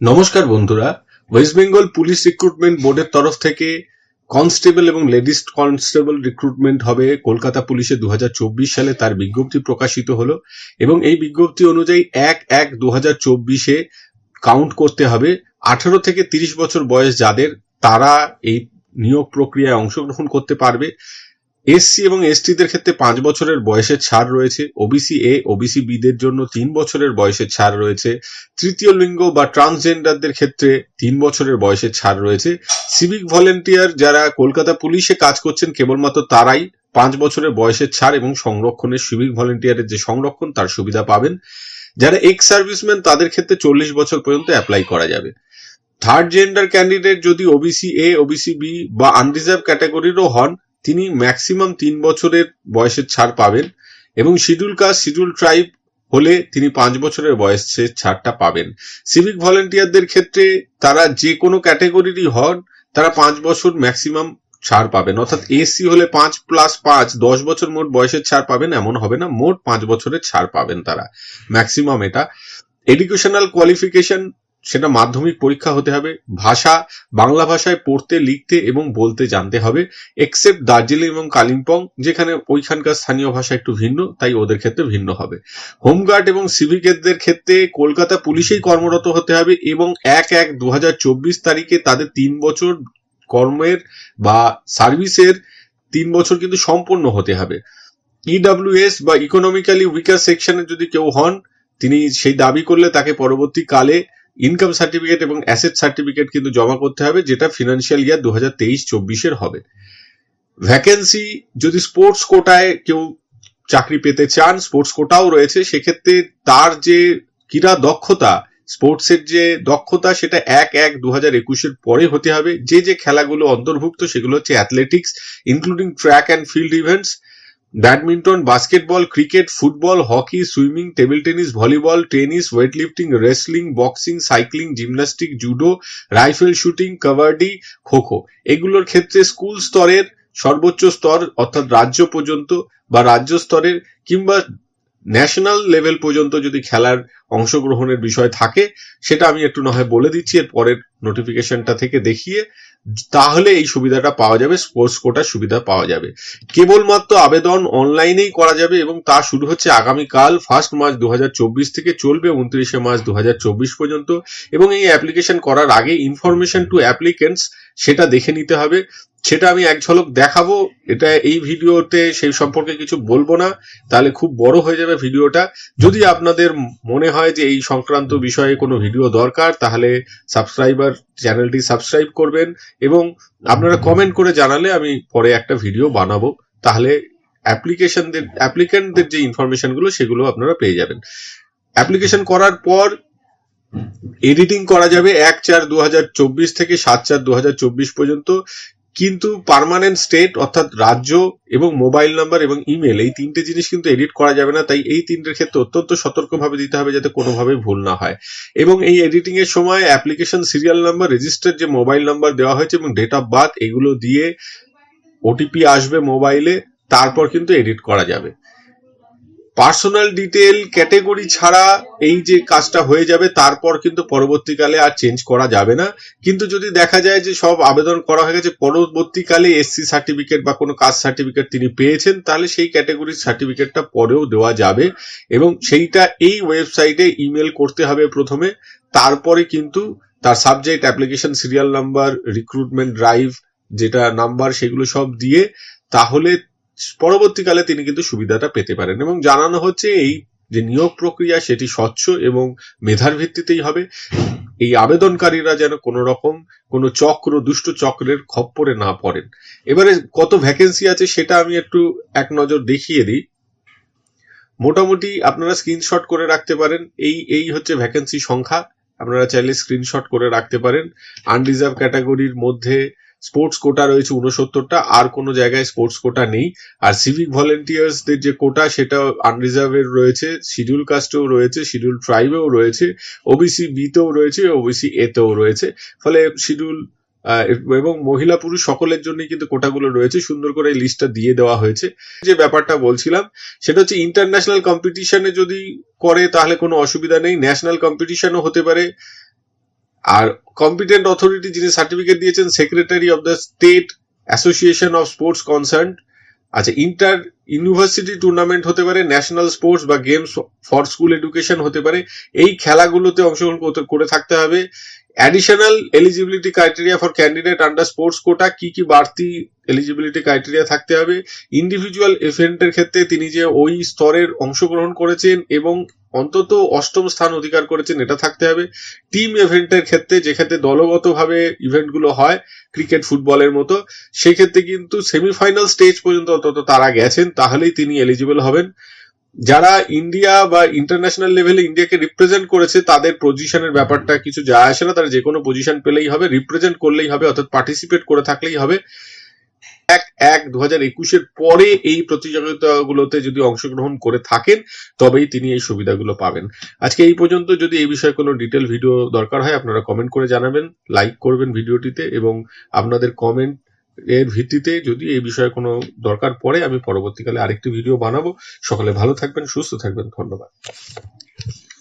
নমস্কার বন্ধুরা West Bengal police recruitment বোর্ডের তরফ থেকে কনস্টেবল এবং লেডিস কনস্টেবল রিক্রুটমেন্ট হবে কলকাতা পুলিশে দু হাজার চব্বিশ সালে তার বিজ্ঞপ্তি প্রকাশিত হলো এবং এই বিজ্ঞপ্তি অনুযায়ী এক এক দু হাজার চব্বিশে কাউন্ট করতে হবে। আঠারো থেকে তিরিশ বছর বয়স যাদের, তারা এই নিয়োগ প্রক্রিয়ায় অংশগ্রহণ করতে পারবে। এসসি এবং এসটিদের ক্ষেত্রে পাঁচ বছরের বয়সের ছাড় রয়েছে। ওবিসি এ ওবিসি বিদের জন্য তিন বছরের বয়সের ছাড় রয়েছে। তৃতীয় লিঙ্গ বা ট্রান্সজেন্ডারদের ক্ষেত্রে তিন বছরের বয়সের ছাড় রয়েছে। সিভিক ভলেন্টিয়ার যারা কলকাতা পুলিশে কাজ করছেন, কেবলমাত্র তারাই পাঁচ বছরের বয়সের ছাড় এবং সংরক্ষণের সিভিক ভলেন্টিয়ারের যে সংরক্ষণ, তার সুবিধা পাবেন। যারা এক্স সার্ভিসম্যান তাদের ক্ষেত্রে চল্লিশ বছর পর্যন্ত অ্যাপ্লাই করা যাবে। থার্ড জেন্ডার ক্যান্ডিডেট যদি ওবিসি এ ওবিসি বি বা আনরিজার্ভ ক্যাটাগরিরও হন তিনি ম্যাক্সিমাম তিন বছরের বয়সের ছাড় পাবেন এবং শিডিউল কাস্ট শিডিউল ট্রাইব হলে তিনি পাঁচ বছরের বয়সের ছাড়টা পাবেন। সিভিক ভলেন্টিয়ারদের ক্ষেত্রে তারা যে কোনো ক্যাটাগরিরই হন, তারা পাঁচ বছর ম্যাক্সিমাম ছাড় পাবেন। অর্থাৎ এসি হলে পাঁচ প্লাস পাঁচ, দশ বছর মোট বয়সের ছাড় পাবেন, এমন হবে না, মোট পাঁচ বছরের ছাড় পাবেন তারা। ম্যাক্সিমাম এটা। এডুকেশনাল কোয়ালিফিকেশন সেটা মাধ্যমিক পরীক্ষা হতে হবে, ভাষা, বাংলা ভাষায় পড়তে, লিখতে এবং বলতে জানতে হবে এক্সেপ্ট দার্জিলিং এবং কালিম্পং, যেখানে ওইখানকার স্থানীয় ভাষা একটু ভিন্ন, তাই ওদের ক্ষেত্রে ভিন্ন হবে। হোমগার্ড এবং সিভিকেটদের ক্ষেত্রে কলকাতা পুলিশেই কর্মরত হতে হবে এবং এক এক দু তারিখে তাদের তিন বছর কর্মের বা সার্ভিসের তিন বছর কিন্তু সম্পূর্ণ হতে হবে। ইডাব্লিউএস বা ইকোনমিক্যালি উইকার সেকশনে যদি কেউ হন, তিনি সেই দাবি করলে তাকে পরবর্তীকালে ইনকাম সার্টিফিকেট এবং অ্যাসেট সার্টিফিকেট কিন্তু জমা করতে হবে, যেটা ফিনান্সিয়াল ইয়ার দু হাজার তেইশ চব্বিশের হবে। ভ্যাকেন্সি যদি স্পোর্টস কোটায় কেউ চাকরি পেতে চান স্পোর্টস কোটাও রয়েছে, সেক্ষেত্রে তার যে ক্রীড়া দক্ষতা স্পোর্টসের যে দক্ষতা, সেটা এক এক দু হাজার একুশের পরে হতে হবে। যে যে খেলাগুলো অন্তর্ভুক্ত, সেগুলো হচ্ছে athletics including track and field events badminton, basketball, cricket, football, hockey, swimming, table tennis, volleyball, tennis weight lifting wrestling, boxing, cycling, gymnastic, judo, rifle shooting, kabaddi, kho kho. এগুলোর ক্ষেত্রে স্কুল স্তরের সর্বোচ্চ স্তর, অর্থাৎ রাজ্য পর্যন্ত বা রাজ্য স্তরের কিংবা ন্যাশনাল লেভেল পর্যন্ত যদি খেলার অংশগ্রহণের বিষয় থাকে, সেটা আমি একটু না হয় বলে দিচ্ছি, এর পরের নোটিফিকেশনটা থেকে দেখিয়ে তাহলে এই সুবিধাটা পাওয়া যাবে স্পোর্টস কোটার সুবিধা পাওয়া যাবে। কেবলমাত্র আবেদন অনলাইনেই করা যাবে এবং তা শুরু হচ্ছে আগামীকাল ফার্স্ট মার্চ দু হাজার চব্বিশ থেকে চলবে উনত্রিশে মার্চ দু হাজার চব্বিশ পর্যন্ত এবং এই অ্যাপ্লিকেশন করার আগে ইনফরমেশন টু অ্যাপ্লিকেন্টস সেটা দেখে নিতে হবে। সেটা আমি এক ঝলক দেখাবো। এটা এই ভিডিওতে সেই সম্পর্কে কিছু বলব না। তাহলে খুব বড় হয়ে যাবে ভিডিওটা। যদি আপনাদের মনে হয় যে এই সংক্রান্ত বিষয়ে কোনো ভিডিও দরকার, তাহলে সাবস্ক্রাইবার চ্যানেলটি সাবস্ক্রাইব করবেন এবং আপনারা কমেন্ট করে জানালে আমি পরে একটা ভিডিও বানাবো। তাহলে অ্যাপ্লিকেশনদের, অ্যাপ্লিকেন্টদের যে ইনফরমেশনগুলো, সেগুলো আপনারা পেয়ে যাবেন। অ্যাপ্লিকেশন করার পর এডিটিং করা যাবে এক চার দু থেকে সাত চার দু পর্যন্ত। কিন্তু পারমানেন্ট স্টেট অর্থাৎ রাজ্য এবং মোবাইল নাম্বার এবং ইমেল এই তিনটে জিনিস কিন্তু এডিট করা যাবে না। তাই এই তিনটের ক্ষেত্রে অত্যন্ত সতর্কভাবে দিতে হবে যাতে কোনোভাবে ভুল না হয়। এবং এই এডিটিং এর সময় অ্যাপ্লিকেশন সিরিয়াল নাম্বার রেজিস্টার যে মোবাইল নাম্বার দেওয়া হয়েছে এবং ডেট অফ বার্থ এগুলো দিয়ে ওটিপি আসবে মোবাইলে তারপর কিন্তু এডিট করা যাবে। পার্সোনাল ডিটেল ক্যাটেগরি ছাড়া এই যে কাজটা হয়ে যাবে, তারপর কিন্তু পরবর্তীকালে আর চেঞ্জ করা যাবে না। কিন্তু যদি দেখা যায় যে সব আবেদন করা হয়ে গেছে, পরবর্তীকালে এসসি সার্টিফিকেট বা কোনো কাস্ট সার্টিফিকেট তিনি পেয়েছেন, তাহলে সেই ক্যাটেগরির সার্টিফিকেটটা পরেও দেওয়া যাবে এবং সেইটা এই ওয়েবসাইটে ইমেল করতে হবে প্রথমে। তারপরে কিন্তু তার subject application serial number recruitment drive যেটা নাম্বার সেগুলো সব দিয়ে তাহলে পরবর্তীকালে তিনি কিন্তু সুবিধাটা পেতে পারেন এবং জানানো হচ্ছে এই যে নিয়োগ প্রক্রিয়া সেটি স্বচ্ছ এবং মেধার ভিত্তিতেই হবে। এই আবেদনকারীরা যেন কোনো রকম কোনো চক্র, দুষ্ট চক্রের খপ্পরে না পড়েন। এবারে কত ভ্যাকেন্সি আছে সেটা আমি একটু এক নজর দেখিয়ে দিই। মোটামুটি আপনারা স্ক্রিনশট করে রাখতে পারেন। এই এই হচ্ছে ভ্যাকেন্সি সংখ্যা। আপনারা চাইলে স্ক্রিনশট করে রাখতে পারেন। আনরিজার্ভ ক্যাটাগরির মধ্যে স্পোর্টস কোটা রয়েছে উনসত্তরটা আর কোনো জায়গায় স্পোর্টস কোটা নেই। আর সিভিক ভলেন্টিয়ার্সদের যে কোটা সেটা আনরিজার্ভের রয়েছে শিডিউল কাস্টেও রয়েছে শিডিউল ট্রাইবেও রয়েছে ওবিসি বিতেও রয়েছে ওবিসি এতেও রয়েছে। ফলে শিডিউল এবং মহিলা পুরুষ সকলের জন্য কিন্তু কোটাগুলো রয়েছে। সুন্দর করে এই লিস্টটা দিয়ে দেওয়া হয়েছে। যে ব্যাপারটা বলছিলাম, সেটা হচ্ছে ইন্টারন্যাশনাল কম্পিটিশনে যদি করে, তাহলে কোনো অসুবিধা নেই। ন্যাশনাল কম্পিটিশনও হতে পারে। আর কম্পিটেন্ট অথরিটি যিনি সার্টিফিকেট দিয়েছেন secretary of the state association of sports concern আচ্ছা ইন্টার ইউনিভার্সিটি টুর্নামেন্ট হতে পারে ন্যাশনাল স্পোর্টস বা গেমস ফর স্কুল এডুকেশন হতে পারে। এই খেলাগুলোতে অংশগ্রহণ করে থাকতে হবে। Additional eligibility criteria for candidate under sports quota কি কি বাড়তি এলিজিবিলিটি ক্রাইটেরিয়া থাকতে হবে? ইন্ডিভিজুয়াল ইভেন্টের ক্ষেত্রে তিনি যে ওই স্তরের অংশগ্রহণ করেছেন এবং অন্তত অষ্টম স্থান অধিকার করেছেন, এটা থাকতে হবে। টিম ইভেন্টের ক্ষেত্রে যেক্ষেত্রে দলগতভাবে ইভেন্টগুলো হয় ক্রিকেট ফুটবলের মতো সেক্ষেত্রে কিন্তু সেমিফাইনাল স্টেজ পর্যন্ত অন্তত তারা গেছেন, তাহলেই তিনি এলিজিবল হবেন। যারা ইন্ডিয়া বা ইন্টারন্যাশনাল লেভেলে ইন্ডিয়াকে রিপ্রেজেন্ট করেছে, তাদের পজিশনের ব্যাপারটা কিছু যায় আসে না। তারা যে কোনো পজিশন পেলেই হবে রিপ্রেজেন্ট করলেই হবে, অর্থাৎ পার্টিসিপেট করে থাকলেই হবে। এক এক দু হাজার একুশের পরে এই প্রতিযোগিতাগুলোতে যদি অংশগ্রহণ করে থাকেন, তবেই তিনি এই সুবিধাগুলো পাবেন। আজকে এই পর্যন্ত। যদি এই বিষয়ে কোনো ডিটেল ভিডিও দরকার হয়, আপনারা কমেন্ট করে জানাবেন লাইক করবেন ভিডিওটিতে এবং আপনাদের কমেন্ট এর ভিত্তিতে যদি এই বিষয়ে কোনো দরকার পড়ে, আমি পরবর্তীকালে আরেকটি ভিডিও বানাবো। সকলে ভালো থাকবেন, সুস্থ থাকবেন। ধন্যবাদ।